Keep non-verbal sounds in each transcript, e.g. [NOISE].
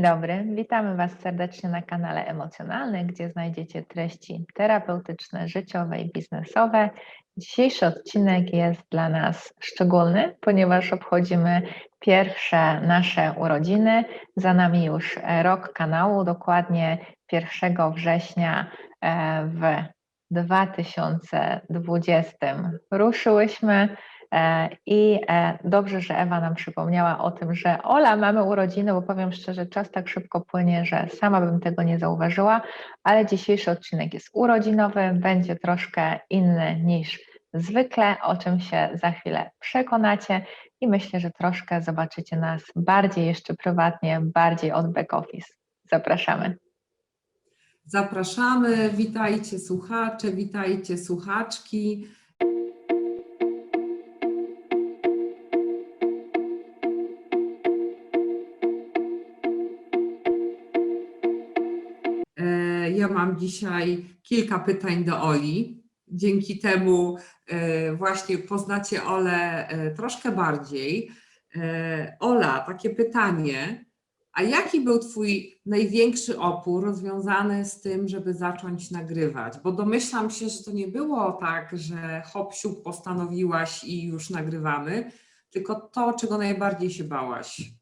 Dzień dobry, witamy Was serdecznie na kanale Emocjonalny, gdzie znajdziecie treści terapeutyczne, życiowe i biznesowe. Dzisiejszy odcinek jest dla nas szczególny, ponieważ obchodzimy pierwsze nasze urodziny. Za nami już rok kanału, dokładnie 1 września e, w 2020 ruszyłyśmy. E, I e, dobrze, że Ewa nam przypomniała o tym, że Ola, mamy urodziny, bo powiem szczerze, czas tak szybko płynie, że sama bym tego nie zauważyła, ale dzisiejszy odcinek jest urodzinowy, będzie troszkę inny niż zwykle, o czym się za chwilę przekonacie i myślę, że troszkę zobaczycie nas bardziej jeszcze prywatnie, bardziej od back office. Zapraszamy. Zapraszamy, witajcie słuchacze, witajcie słuchaczki. Mam dzisiaj kilka pytań do Oli. Dzięki temu e, właśnie poznacie Olę e, troszkę bardziej. E, Ola, takie pytanie. A jaki był Twój największy opór związany z tym, żeby zacząć nagrywać? Bo domyślam się, że to nie było tak, że hop siup postanowiłaś i już nagrywamy, tylko to, czego najbardziej się bałaś.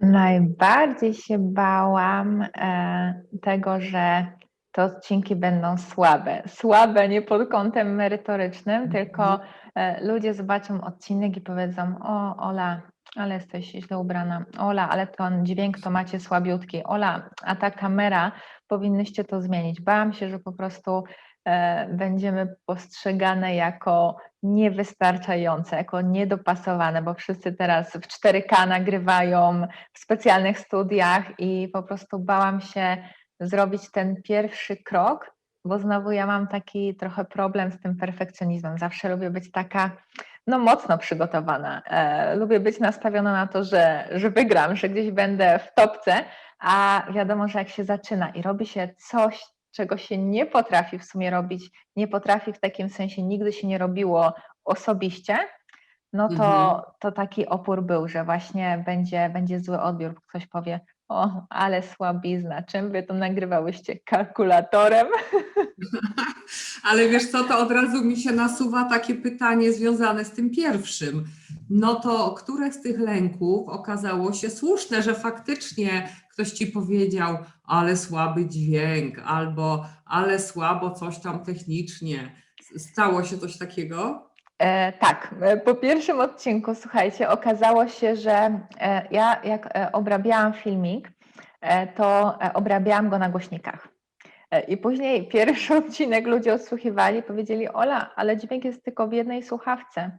Najbardziej się bałam e, tego, że te odcinki będą słabe. Słabe nie pod kątem merytorycznym, tylko e, ludzie zobaczą odcinek i powiedzą: O, Ola, ale jesteś źle ubrana. Ola, ale ten dźwięk to macie słabiutki. Ola, a ta kamera, powinnyście to zmienić. Bałam się, że po prostu będziemy postrzegane jako niewystarczające, jako niedopasowane, bo wszyscy teraz w 4K nagrywają w specjalnych studiach i po prostu bałam się zrobić ten pierwszy krok, bo znowu ja mam taki trochę problem z tym perfekcjonizmem. Zawsze lubię być taka, no mocno przygotowana. E, lubię być nastawiona na to, że, że wygram, że gdzieś będę w topce, a wiadomo, że jak się zaczyna i robi się coś, czego się nie potrafi w sumie robić, nie potrafi w takim sensie, nigdy się nie robiło osobiście, no to, Mhm. to taki opór był, że właśnie będzie, będzie zły odbiór, bo ktoś powie, o, ale słabizna, czym wy to nagrywałyście? Kalkulatorem? [LAUGHS] Ale wiesz co, to od razu mi się nasuwa takie pytanie związane z tym pierwszym. No to które z tych lęków okazało się słuszne, że faktycznie ktoś ci powiedział, ale słaby dźwięk, albo ale słabo coś tam technicznie. Stało się coś takiego? E, tak, e, po pierwszym odcinku, słuchajcie, okazało się, że e, ja jak e, obrabiałam filmik, e, to e, obrabiałam go na głośnikach. E, I później [LAUGHS] pierwszy odcinek ludzie odsłuchiwali, powiedzieli: Ola, ale dźwięk jest tylko w jednej słuchawce.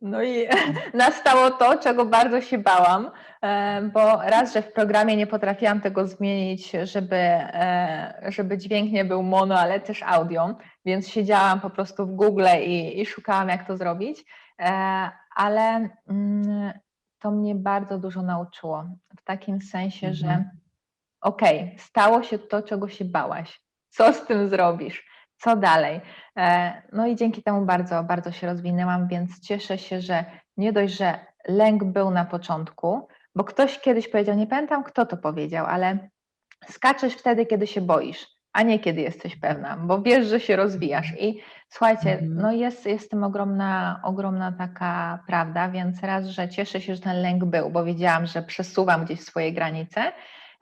No i [LAUGHS] nastało to, czego bardzo się bałam, e, bo raz, że w programie nie potrafiłam tego zmienić, żeby, e, żeby dźwięk nie był mono, ale też audio, więc siedziałam po prostu w Google i, i szukałam, jak to zrobić, e, ale mm, to mnie bardzo dużo nauczyło. W takim sensie, że Mhm. okej, stało się to, czego się bałaś. Co z tym zrobisz? Co dalej? E, No i dzięki temu bardzo, bardzo się rozwinęłam, więc cieszę się, że nie dość, że lęk był na początku, bo ktoś kiedyś powiedział, nie pamiętam kto to powiedział, ale skaczesz wtedy, kiedy się boisz, a nie kiedy jesteś pewna, bo wiesz, że się rozwijasz. I słuchajcie, Mhm. no jest, jest w tym ogromna, ogromna taka prawda, więc raz, że cieszę się, że ten lęk był, bo wiedziałam, że przesuwam gdzieś swoje granice, e,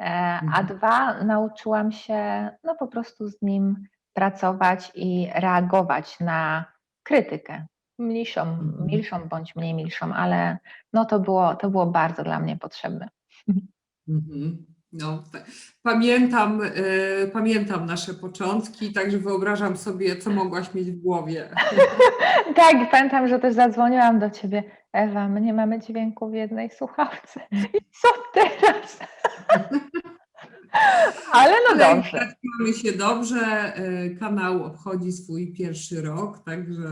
a Mhm. dwa, nauczyłam się no po prostu z nim pracować i reagować na krytykę. Mniejszą, Mhm. milszą bądź mniej milszą, ale no to było, to było bardzo dla mnie potrzebne. Mhm. No, pa- pamiętam, e, pamiętam nasze początki, także wyobrażam sobie, co mogłaś mieć w głowie. [LAUGHS] Tak, pamiętam, że też zadzwoniłam do ciebie. Ewa, my nie mamy dźwięku w jednej słuchawce. I co teraz? [LAUGHS] Ale no Ale dobrze. Mamy się dobrze, e, kanał obchodzi swój pierwszy rok, także.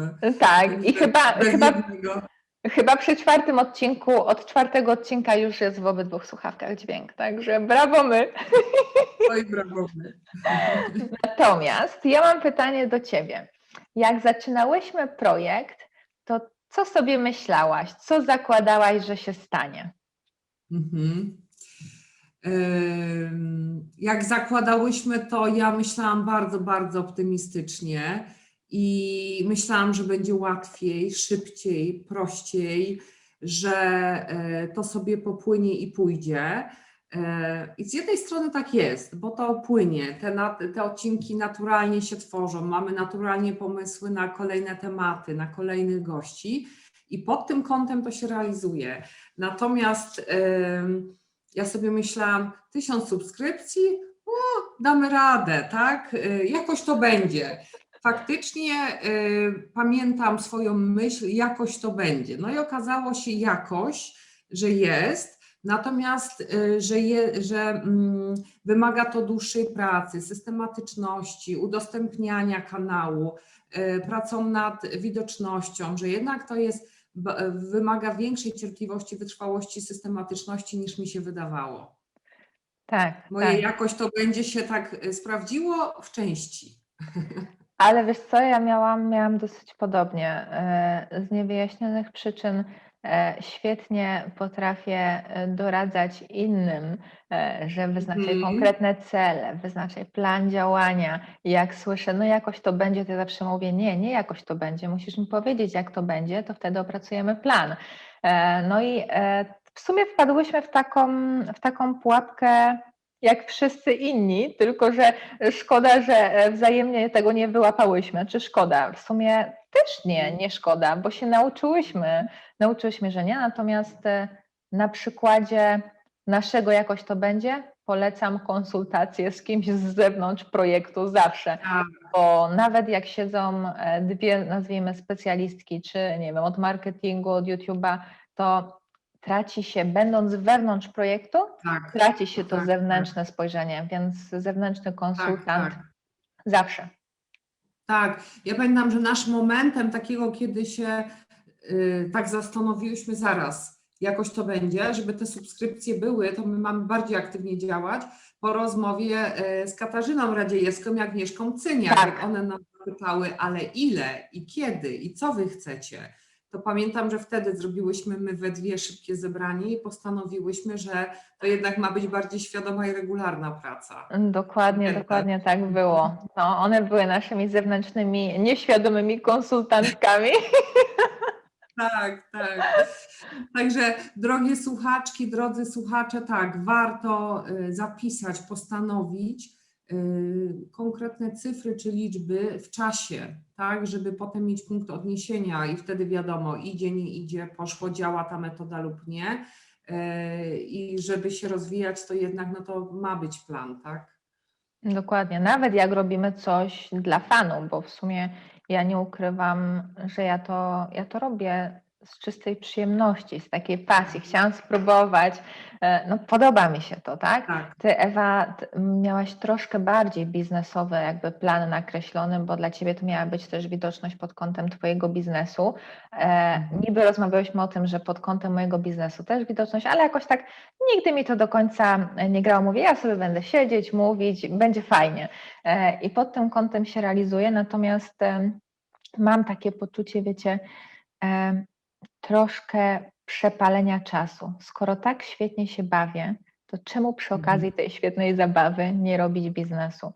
Tak, i także chyba, bez chyba, jednego- chyba przy czwartym odcinku, od czwartego odcinka już jest w obydwu słuchawkach dźwięk, także brawo my. Oj, brawo. my. Natomiast ja mam pytanie do ciebie. Jak zaczynałyśmy projekt, to co sobie myślałaś? Co zakładałaś, że się stanie? Mhm. Jak zakładałyśmy to, ja myślałam bardzo, bardzo optymistycznie i myślałam, że będzie łatwiej, szybciej, prościej, że e, to sobie popłynie i pójdzie. E, I z jednej strony tak jest, bo to płynie, te, te odcinki naturalnie się tworzą, mamy naturalnie pomysły na kolejne tematy, na kolejnych gości i pod tym kątem to się realizuje. Natomiast em, ja sobie myślałam, tysiąc subskrypcji, o, damy radę, tak? Y, Jakoś to będzie. Faktycznie y, pamiętam swoją myśl, jakoś to będzie. No i okazało się jakoś, że jest, natomiast y, że, je, że mm, wymaga to dłuższej pracy, systematyczności, udostępniania kanału, y, pracą nad widocznością, że jednak to jest wymaga większej cierpliwości, wytrwałości, systematyczności niż mi się wydawało. Tak, Moje tak. jakoś to będzie się tak e, sprawdziło w części. Ale wiesz co, ja miałam, miałam dosyć podobnie. E, Z niewyjaśnionych przyczyn świetnie potrafię e, doradzać innym, e, że wyznaczaj Mhm. konkretne cele, wyznaczaj plan działania. I jak słyszę, no jakoś to będzie, to ja zawsze mówię, nie, nie jakoś to będzie, musisz mi powiedzieć, jak to będzie, to wtedy opracujemy plan. E, No i e, w sumie wpadłyśmy w taką, w taką pułapkę, jak wszyscy inni, tylko że Szkoda, że e, wzajemnie tego nie wyłapałyśmy. Czy szkoda? W sumie też nie, nie szkoda, bo się nauczyłyśmy, nauczyłyśmy, że nie. Natomiast e, na przykładzie naszego jakoś to będzie, polecam konsultację z kimś z zewnątrz projektu zawsze, Tak, bo nawet jak siedzą e, dwie, nazwijmy specjalistki, czy nie wiem, od marketingu, od YouTube'a, to traci się, będąc wewnątrz projektu, tak, traci się to tak, zewnętrzne spojrzenie, więc zewnętrzny tak, konsultant tak. zawsze. Tak, ja pamiętam, że naszym momentem takiego, kiedy się y, tak zastanowiłyśmy zaraz, jakoś to będzie, żeby te subskrypcje były, to my mamy bardziej aktywnie działać po rozmowie y, z Katarzyną Radziejewską i Agnieszką Cyniak, Tak. jak one nas pytały, ale ile i kiedy i co wy chcecie, to pamiętam, że wtedy zrobiłyśmy my we dwie szybkie zebranie i postanowiłyśmy, że to jednak ma być bardziej świadoma i regularna praca. Dokładnie, Pamiętam. dokładnie tak było. No, one były naszymi zewnętrznymi, nieświadomymi konsultantkami. [LAUGHS] Tak, tak. Także drogie słuchaczki, drodzy słuchacze, tak, warto y, zapisać, postanowić y, konkretne cyfry czy liczby w czasie, tak, żeby potem mieć punkt odniesienia i wtedy wiadomo, idzie, nie idzie, poszło, działa ta metoda lub nie. Y, I żeby się rozwijać, to jednak no to ma być plan, tak? Dokładnie, nawet jak robimy coś dla fanów, bo w sumie ja nie ukrywam, że ja to, ja to robię z czystej przyjemności, z takiej pasji. Chciałam spróbować, e, no podoba mi się to, tak? Tak, Ty, Ewa, miałaś troszkę bardziej biznesowy jakby plan nakreślony, bo dla Ciebie to miała być też widoczność pod kątem Twojego biznesu. E, niby rozmawiałyśmy o tym, że pod kątem mojego biznesu też widoczność, ale jakoś tak nigdy mi to do końca nie grało. Mówię, ja sobie będę siedzieć, mówić, będzie fajnie. E, I pod tym kątem się realizuję, natomiast em, mam takie poczucie, wiecie, em, troszkę przepalenia czasu. Skoro tak świetnie się bawię, to czemu przy Mhm. okazji tej świetnej zabawy nie robić biznesu?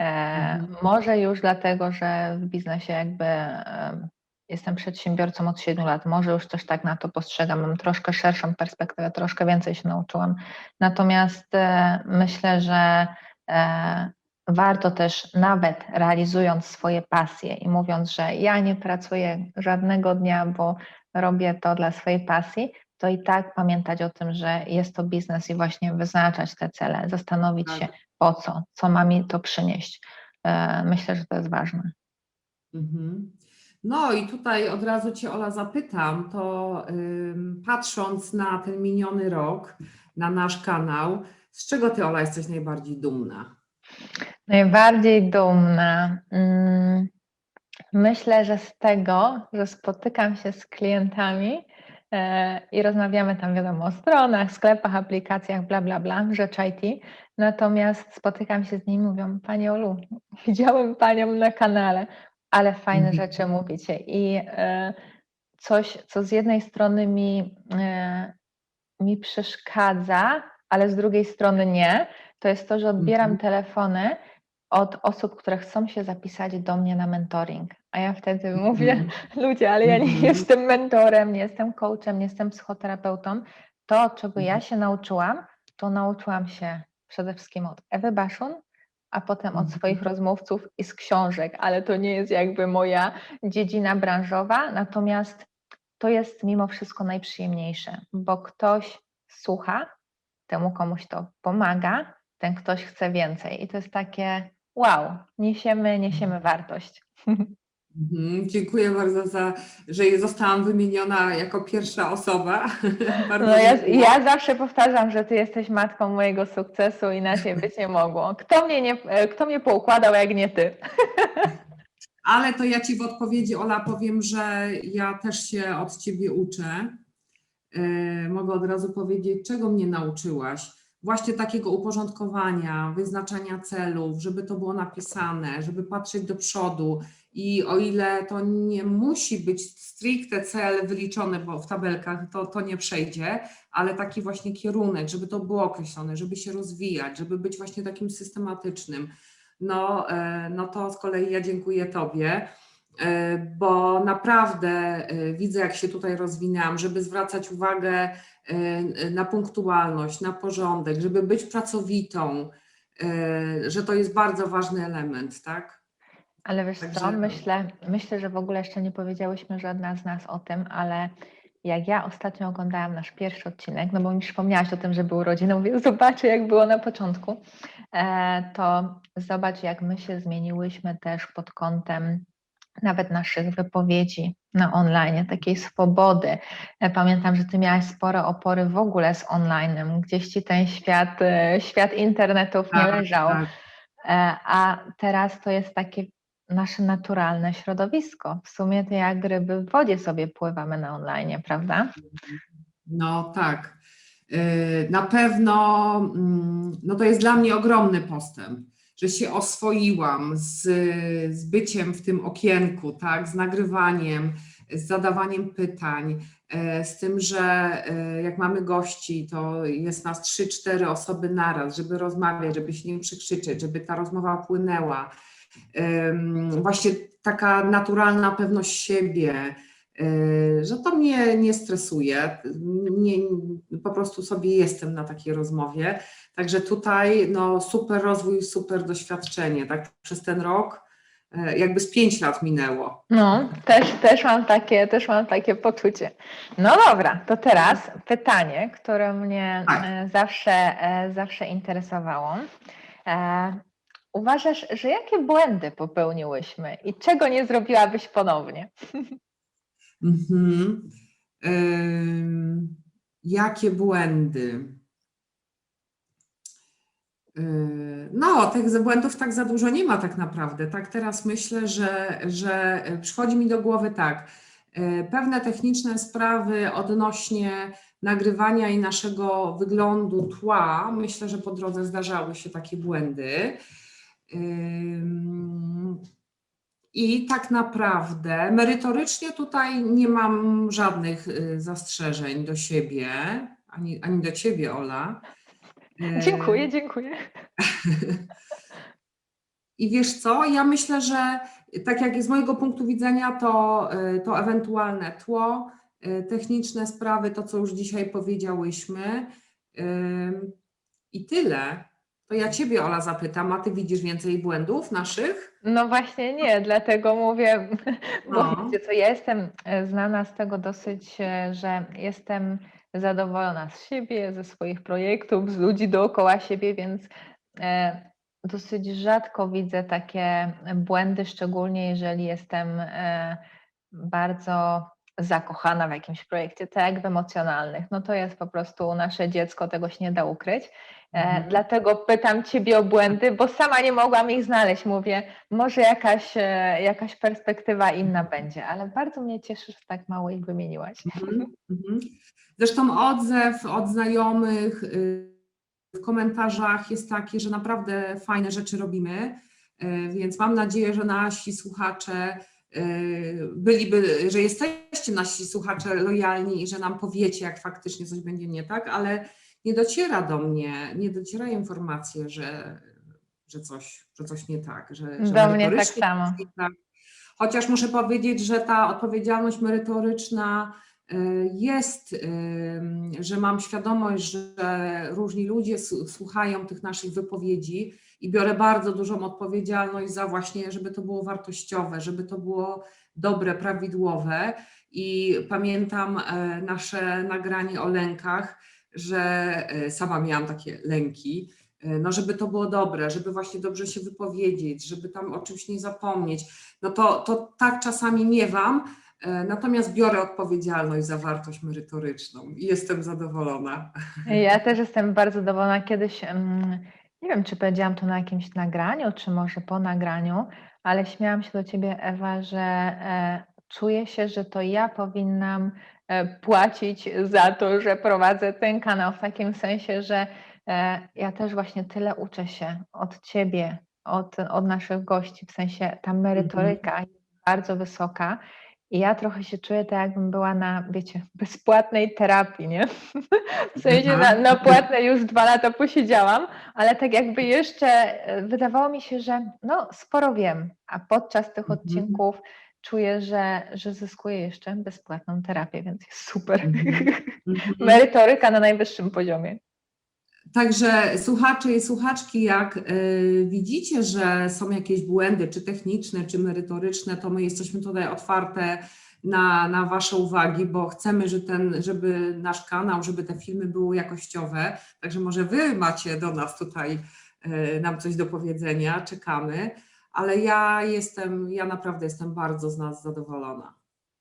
E, Mhm. Może już dlatego, że w biznesie jakby em, jestem przedsiębiorcą od 7 lat, może już też tak na to postrzegam, mam troszkę szerszą perspektywę, troszkę więcej się nauczyłam. Natomiast e, myślę, że e, warto też nawet realizując swoje pasje i mówiąc, że ja nie pracuję żadnego dnia, bo robię to dla swojej pasji, to i tak pamiętać o tym, że jest to biznes i właśnie wyznaczać te cele, zastanowić Tak. się po co, co ma mi to przynieść. E, Myślę, że to jest ważne. Mhm. No i tutaj od razu Cię Ola zapytam, to ym, patrząc na ten miniony rok, na nasz kanał, z czego Ty Ola jesteś najbardziej dumna? Najbardziej dumna. mm, Myślę, że z tego, że spotykam się z klientami e, i rozmawiamy tam, wiadomo, o stronach, sklepach, aplikacjach, bla, bla, bla, rzecz IT. Natomiast spotykam się z nimi, mówią, Pani Olu, [LAUGHS] widziałem Panią na kanale, ale fajne Mhm. rzeczy mówicie. I e, coś, co z jednej strony mi, e, mi przeszkadza, ale z drugiej strony nie, to jest to, że odbieram Mhm. telefony od osób, które chcą się zapisać do mnie na mentoring. A ja wtedy mówię, Mhm. [LAUGHS] ludzie, ale ja nie Mhm. jestem mentorem, nie jestem coachem, nie jestem psychoterapeutą. To, czego ja Mhm. się nauczyłam, to nauczyłam się przede wszystkim od Ewy Baszun, a potem od swoich rozmówców i z książek, ale to nie jest jakby moja dziedzina branżowa, natomiast to jest mimo wszystko najprzyjemniejsze, bo ktoś słucha, temu komuś to pomaga, ten ktoś chce więcej i to jest takie wow, niesiemy, niesiemy wartość. [LAUGHS] Mhm, Dziękuję bardzo za, że zostałam wymieniona jako pierwsza osoba. [LAUGHS] No ja, ja zawsze powtarzam, że ty jesteś matką mojego sukcesu, inaczej być nie [LAUGHS] mogło. Kto mnie, nie, e, kto mnie poukładał, jak nie ty? Ale to ja Ci w odpowiedzi, Ola, powiem, że ja też się od Ciebie uczę. E, Mogę od razu powiedzieć, czego mnie nauczyłaś. Właśnie takiego uporządkowania, wyznaczania celów, żeby to było napisane, żeby patrzeć do przodu. I o ile to nie musi być stricte cel wyliczony, bo w tabelkach to, to nie przejdzie, ale taki właśnie kierunek, żeby to było określone, żeby się rozwijać, żeby być właśnie takim systematycznym no, e, no to z kolei ja dziękuję Tobie, e, bo naprawdę e, widzę, jak się tutaj rozwinęłam, żeby zwracać uwagę na punktualność, na porządek, żeby być pracowitą, e, że to jest bardzo ważny element, tak? Ale wiesz co, myślę, myślę, że w ogóle jeszcze nie powiedziałyśmy żadna z nas o tym, ale jak ja ostatnio oglądałam nasz pierwszy odcinek, no bo mi przypomniałaś o tym, że był urodziny, mówię, [LAUGHS] zobaczę jak było na początku, e, to zobacz jak my się zmieniłyśmy też pod kątem nawet naszych wypowiedzi na online, takiej swobody. E, Pamiętam, że ty miałaś spore opory w ogóle z onlinem, gdzieś ci ten świat, e, świat internetów nie Tak, leżał. tak. E, A teraz to jest takie nasze naturalne środowisko. W sumie to jak ryby w wodzie sobie pływamy na online, prawda? No tak. Na pewno mm, no to jest dla mnie ogromny postęp, że się oswoiłam z, z byciem w tym okienku, tak, z nagrywaniem, z zadawaniem pytań, e, z tym, że e, jak mamy gości, to jest nas trzy, cztery osoby naraz, żeby rozmawiać, żeby się nie przekrzyczeć, żeby ta rozmowa płynęła. Właśnie taka naturalna pewność siebie, że to mnie nie stresuje. Nie, po prostu sobie jestem na takiej rozmowie. Także tutaj no, super rozwój, super doświadczenie. Tak przez ten rok yy, jakby z pięć lat minęło. No, też, też, mam takie, też mam takie poczucie. No dobra, to teraz pytanie, które mnie Tak. e, zawsze, zawsze interesowało. Uważasz, że jakie błędy popełniłyśmy i czego nie zrobiłabyś ponownie? [LAUGHS] Mhm. Jakie błędy? Yy, No, tych błędów tak za dużo nie ma tak naprawdę. Tak teraz myślę, że, że przychodzi mi do głowy tak. yy, Pewne techniczne sprawy odnośnie nagrywania i naszego wyglądu tła, myślę, że po drodze zdarzały się takie błędy. I tak naprawdę merytorycznie tutaj nie mam żadnych y, zastrzeżeń do siebie, ani, ani do ciebie, Ola. E, Dziękuję, dziękuję. I wiesz co, ja myślę, że tak jak z mojego punktu widzenia, to, y, to ewentualne tło, y, techniczne sprawy, to co już dzisiaj powiedziałyśmy. I tyle. To ja ciebie, Ola, zapytam, a ty widzisz więcej błędów naszych? No właśnie nie, dlatego mówię, bo No. wiecie co, ja jestem e, znana z tego dosyć, e, że jestem zadowolona z siebie, ze swoich projektów, z ludzi dookoła siebie, więc e, dosyć rzadko widzę takie błędy, szczególnie jeżeli jestem bardzo zakochana w jakimś projekcie, tak w emocjonalnych. No to jest po prostu nasze dziecko, tego się nie da ukryć. E, Mhm. Dlatego pytam Ciebie o błędy, bo sama nie mogłam ich znaleźć. Mówię, może jakaś, e, jakaś perspektywa inna będzie, ale bardzo mnie cieszy, że tak mało ich wymieniłaś. Mhm, mhm. Zresztą odzew od znajomych y, w komentarzach jest taki, że naprawdę fajne rzeczy robimy, y, więc mam nadzieję, że nasi słuchacze byliby, że jesteście nasi słuchacze lojalni i że nam powiecie, jak faktycznie coś będzie nie tak, ale nie dociera do mnie, nie docierają informacje, że, że, coś, że coś nie tak. Że, że Do mnie tak samo. tak. Chociaż muszę powiedzieć, że ta odpowiedzialność merytoryczna jest, że mam świadomość, że różni ludzie słuchają tych naszych wypowiedzi i biorę bardzo dużą odpowiedzialność za właśnie, żeby to było wartościowe, żeby to było dobre, prawidłowe. I pamiętam e, nasze nagranie o lękach, że e, sama miałam takie lęki, e, no żeby to było dobre, żeby właśnie dobrze się wypowiedzieć, żeby tam o czymś nie zapomnieć. No to, to tak czasami miewam, natomiast biorę odpowiedzialność za wartość merytoryczną i jestem zadowolona. Ja też jestem bardzo zadowolona. Kiedyś, nie wiem, czy powiedziałam to na jakimś nagraniu, czy może po nagraniu, ale śmiałam się do ciebie, Ewa, że e, czuję się, że to ja powinnam e, płacić za to, że prowadzę ten kanał, w takim sensie, że e, ja też właśnie tyle uczę się od ciebie, od, od naszych gości, w sensie ta merytoryka jest bardzo wysoka. I ja trochę się czuję tak, jakbym była na, wiecie, [LAUGHS] bezpłatnej terapii, nie? W sensie na, na płatnej już dwa lata posiedziałam, ale tak jakby jeszcze e, wydawało mi się, że no sporo wiem, a podczas tych Mhm. odcinków czuję, że, że zyskuję jeszcze bezpłatną terapię, więc jest super. Mhm. [LAUGHS] Mhm. Merytoryka na najwyższym poziomie. Także słuchacze i słuchaczki, jak y, widzicie, że są jakieś błędy, czy techniczne, czy merytoryczne, to my jesteśmy tutaj otwarte na, na Wasze uwagi, bo chcemy, że ten, żeby nasz kanał, żeby te filmy były jakościowe. Także może Wy macie do nas tutaj y, nam coś do powiedzenia, czekamy. Ale ja jestem, ja naprawdę jestem bardzo z nas zadowolona.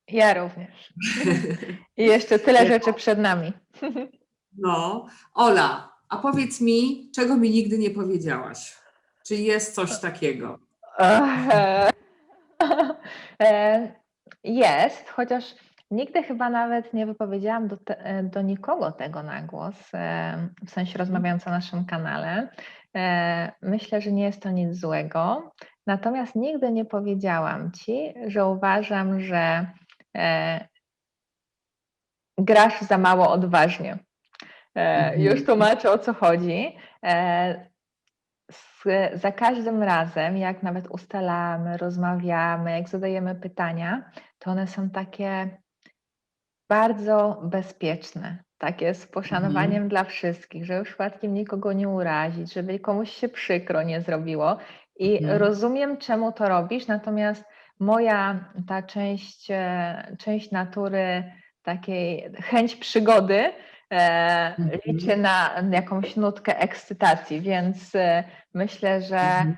Ja również. I jeszcze tyle rzeczy przed nami. No, Ola, a powiedz mi, czego mi nigdy nie powiedziałaś? Czy jest coś takiego? [LAUGHS] Jest, chociaż nigdy chyba nawet nie wypowiedziałam do, te, do nikogo tego na głos, w sensie rozmawiając o naszym kanale. E, Myślę, że nie jest to nic złego. Natomiast nigdy nie powiedziałam ci, że uważam, że e, grasz za mało odważnie. E, Mhm. Już tłumaczę o co chodzi. E, z, za każdym razem, jak nawet ustalamy, rozmawiamy, jak zadajemy pytania, to one są takie bardzo bezpieczne, takie z poszanowaniem dla wszystkich, żeby przypadkiem nikogo nie urazić, żeby komuś się przykro nie zrobiło. I Mhm. rozumiem, czemu to robisz, natomiast moja ta część, e, część natury, takiej chęć przygody, e, liczy na jakąś nutkę ekscytacji, więc e, myślę, że Mhm.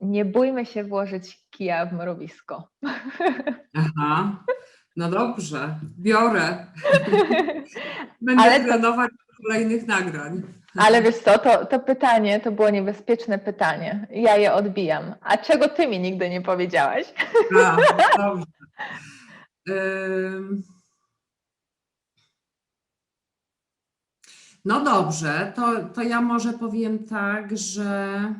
nie bójmy się włożyć kija w mrowisko. [LAUGHS] Aha, no dobrze, biorę. [LAUGHS] Będę Ale trenować do kolejnych nagrań. Ale wiesz co, to, to pytanie to było niebezpieczne pytanie. Ja je odbijam. A czego ty mi nigdy nie powiedziałaś? A, [LAUGHS] dobrze. Ym. No dobrze, to, to ja może powiem tak, że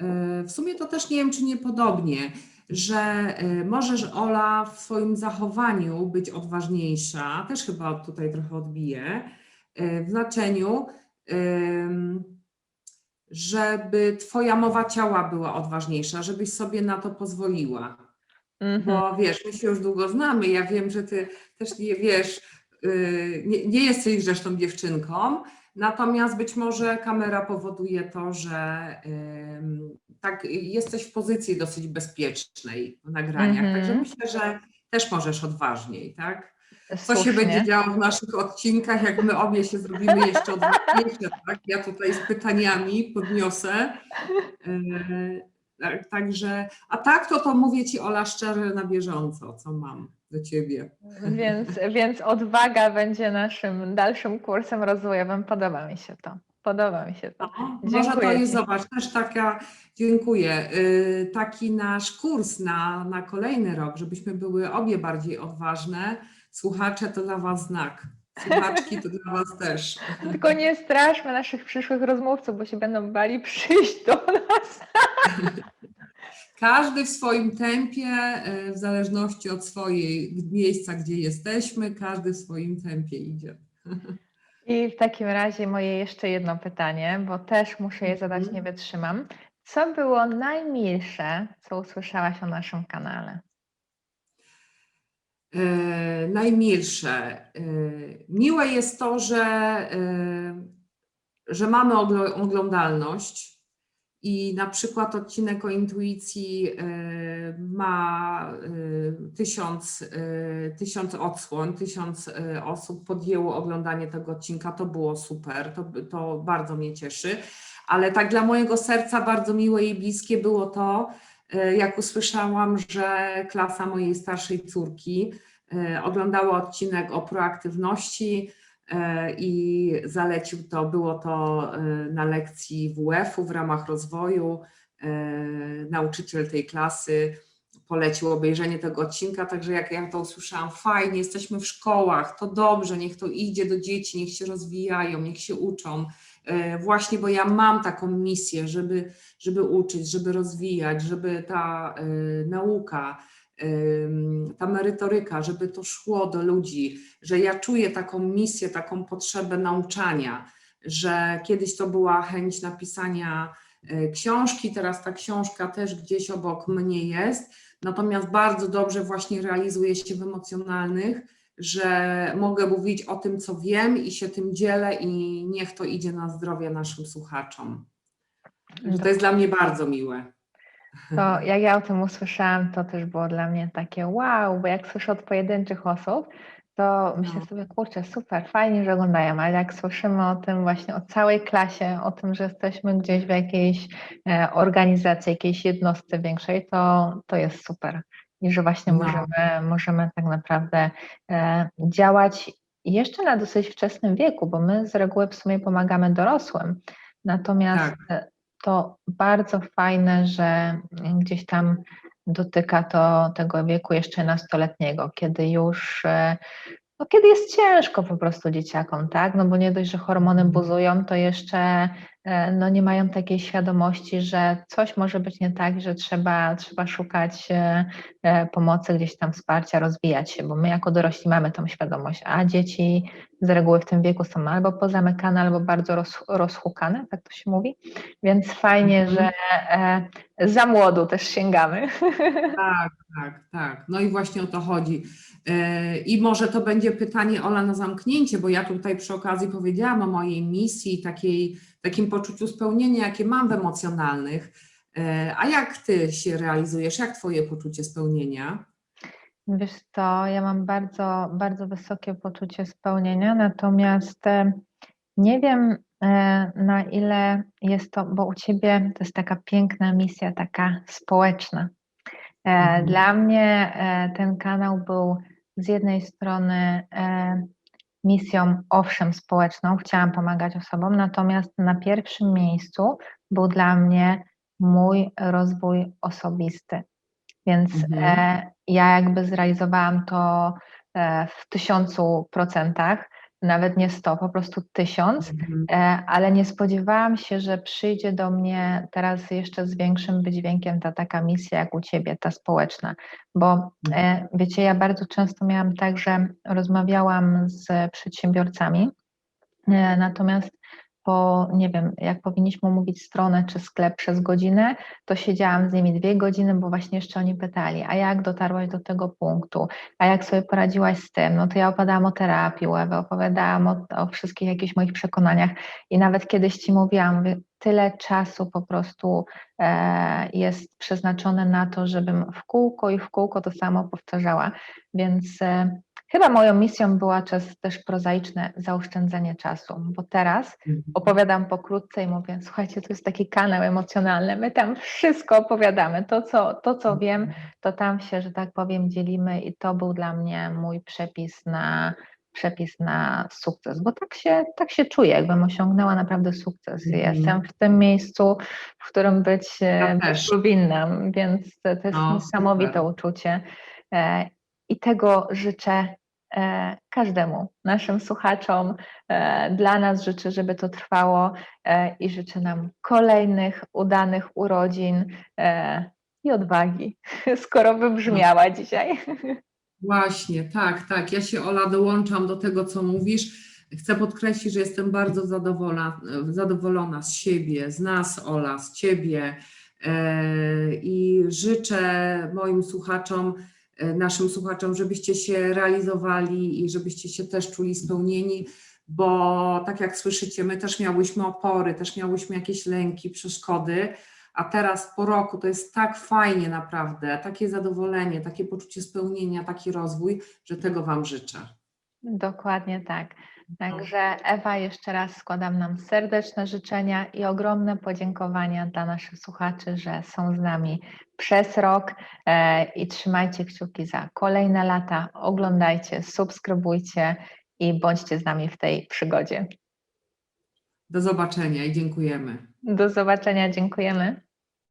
y, w sumie to też nie wiem, czy niepodobnie, że y, możesz Ola w swoim zachowaniu być odważniejsza, też chyba tutaj trochę odbiję, y, w znaczeniu, żeby Twoja mowa ciała była odważniejsza, żebyś sobie na to pozwoliła. Mhm. Bo wiesz, my się już długo znamy, ja wiem, że ty też nie wiesz, nie, nie jesteś zresztą dziewczynką, natomiast być może kamera powoduje to, że tak jesteś w pozycji dosyć bezpiecznej w nagraniach, Mhm. także myślę, że też możesz odważniej, tak? Co się będzie działo w naszych odcinkach, jak my obie się zrobimy jeszcze odważniejsze, tak? Ja tutaj z pytaniami podniosę. Tak, Także, a tak to to mówię Ci Ola szczerze na bieżąco, co mam do Ciebie. Więc, więc odwaga będzie naszym dalszym kursem rozwojowym. Podoba mi się to. Podoba mi się to. No, może to jest, ci. zobacz, też taka, dziękuję, yy, taki nasz kurs na, na kolejny rok, żebyśmy były obie bardziej odważne. Słuchacze to dla Was znak. Słuchaczki to dla Was też. [LAUGHS] Tylko nie straszmy naszych przyszłych rozmówców, bo się będą bali przyjść do nas. Każdy w swoim tempie, yy, w zależności od swojej miejsca, gdzie jesteśmy, każdy w swoim tempie idzie. I w takim razie moje jeszcze jedno pytanie, bo też muszę je zadać, Mhm. nie wytrzymam. Co było najmilsze, co usłyszałaś o naszym kanale? E, najmilsze. E, miłe jest to, że, e, że mamy oglądalność i na przykład odcinek o intuicji e, ma e, tysiąc, e, tysiąc odsłon, tysiąc osób podjęło oglądanie tego odcinka. To było super, to, to bardzo mnie cieszy. Ale tak dla mojego serca bardzo miłe i bliskie było to, jak usłyszałam, że klasa mojej starszej córki oglądała odcinek o proaktywności i zalecił to, było to e, na lekcji WF-u w ramach rozwoju. E, Nauczyciel tej klasy polecił obejrzenie tego odcinka, także jak ja to usłyszałam, fajnie, jesteśmy w szkołach, to dobrze, niech to idzie do dzieci, niech się rozwijają, niech się uczą. E, Właśnie, bo ja mam taką misję, żeby, żeby uczyć, żeby rozwijać, żeby ta e, nauka, ta merytoryka, żeby to szło do ludzi, że ja czuję taką misję, taką potrzebę nauczania, że kiedyś to była chęć napisania e, książki, teraz ta książka też gdzieś obok mnie jest, natomiast bardzo dobrze właśnie realizuje się w emocjonalnych, że mogę mówić o tym, co wiem i się tym dzielę i niech to idzie na zdrowie naszym słuchaczom. Także To jest dla mnie bardzo miłe. To jak ja o tym usłyszałam, to też było dla mnie takie wow, bo jak słyszę od pojedynczych osób, to myślę No. sobie, kurczę, super, fajnie, że oglądają, ale jak słyszymy o tym właśnie, o całej klasie, o tym, że jesteśmy gdzieś w jakiejś e, organizacji, jakiejś jednostce większej, to, to jest super. I że właśnie No. możemy, możemy tak naprawdę e, działać jeszcze na dosyć wczesnym wieku, bo my z reguły w sumie pomagamy dorosłym. Natomiast e, to bardzo fajne, że gdzieś tam dotyka to tego wieku jeszcze nastoletniego, kiedy już, e, no kiedy jest ciężko po prostu dzieciakom, tak? No bo nie dość, że hormony Mhm. buzują, to jeszcze no nie mają takiej świadomości, że coś może być nie tak, że trzeba, trzeba szukać e, e, pomocy, gdzieś tam wsparcia, rozwijać się, bo my jako dorośli mamy tą świadomość, a dzieci z reguły w tym wieku są albo pozamykane, albo bardzo roz, rozhukane, tak to się mówi, więc fajnie, Mhm. że e, za młodu też sięgamy. [LAUGHS] Tak, tak, tak. No i właśnie o to chodzi. E, I może to będzie pytanie Ola na zamknięcie, bo ja tutaj przy okazji powiedziałam o mojej misji, takiej, takim poczuciu spełnienia, jakie mam w emocjonalnych. E, A jak ty się realizujesz? Jak twoje poczucie spełnienia? Wiesz co, ja mam bardzo, bardzo wysokie poczucie spełnienia, natomiast e, nie wiem e, na ile jest to, bo u Ciebie to jest taka piękna misja, taka społeczna. Mhm. Dla mnie ten kanał był z jednej strony misją, owszem, społeczną, chciałam pomagać osobom, natomiast na pierwszym miejscu był dla mnie mój rozwój osobisty. Więc Mhm. e, ja jakby zrealizowałam to e, w tysiącu procentach, nawet nie sto, po prostu tysiąc, Mhm. e, ale nie spodziewałam się, że przyjdzie do mnie teraz jeszcze z większym wydźwiękiem ta taka misja jak u Ciebie, ta społeczna, bo e, wiecie, ja bardzo często miałam tak, że rozmawiałam z przedsiębiorcami, e, natomiast po, nie wiem, jak powinniśmy mówić stronę czy sklep przez godzinę, to siedziałam z nimi dwie godziny, bo właśnie jeszcze oni pytali, a jak dotarłaś do tego punktu, a jak sobie poradziłaś z tym, no to ja opowiadałam o terapii łeby, opowiadałam o, o wszystkich jakichś moich przekonaniach i nawet kiedyś Ci mówiłam, mówię, tyle czasu po prostu e, jest przeznaczone na to, żebym w kółko i w kółko to samo powtarzała, więc e, Chyba moją misją była czas też prozaiczne zaoszczędzenie czasu, bo teraz opowiadam pokrótce i mówię, słuchajcie, to jest taki kanał emocjonalny, my tam wszystko opowiadamy, to co, to co wiem, to tam się, że tak powiem, dzielimy i to był dla mnie mój przepis na przepis na sukces, bo tak się, tak się czuję, jakbym osiągnęła naprawdę sukces. Mhm. Jestem w tym miejscu, w którym być, Ja być też. powinnam, więc to, jest No, niesamowite super. uczucie. E, I tego życzę e, każdemu, naszym słuchaczom, e, dla nas życzę, żeby to trwało e, i życzę nam kolejnych udanych urodzin e, i odwagi, [LAUGHS] skoro wybrzmiała dzisiaj. Właśnie, tak, tak. Ja się, Ola, dołączam do tego, co mówisz. Chcę podkreślić, że jestem bardzo zadowolona, zadowolona z siebie, z nas, Ola, z Ciebie e, i życzę moim słuchaczom, e, naszym słuchaczom, żebyście się realizowali i żebyście się też czuli spełnieni, bo tak jak słyszycie, my też miałyśmy opory, też miałyśmy jakieś lęki, przeszkody, a teraz po roku to jest tak fajnie naprawdę, takie zadowolenie, takie poczucie spełnienia, taki rozwój, że tego Wam życzę. Dokładnie tak. Także Ewa, jeszcze raz składam nam serdeczne życzenia i ogromne podziękowania dla naszych słuchaczy, że są z nami przez rok e, i trzymajcie kciuki za kolejne lata. Oglądajcie, subskrybujcie i bądźcie z nami w tej przygodzie. Do zobaczenia i dziękujemy. Do zobaczenia, dziękujemy.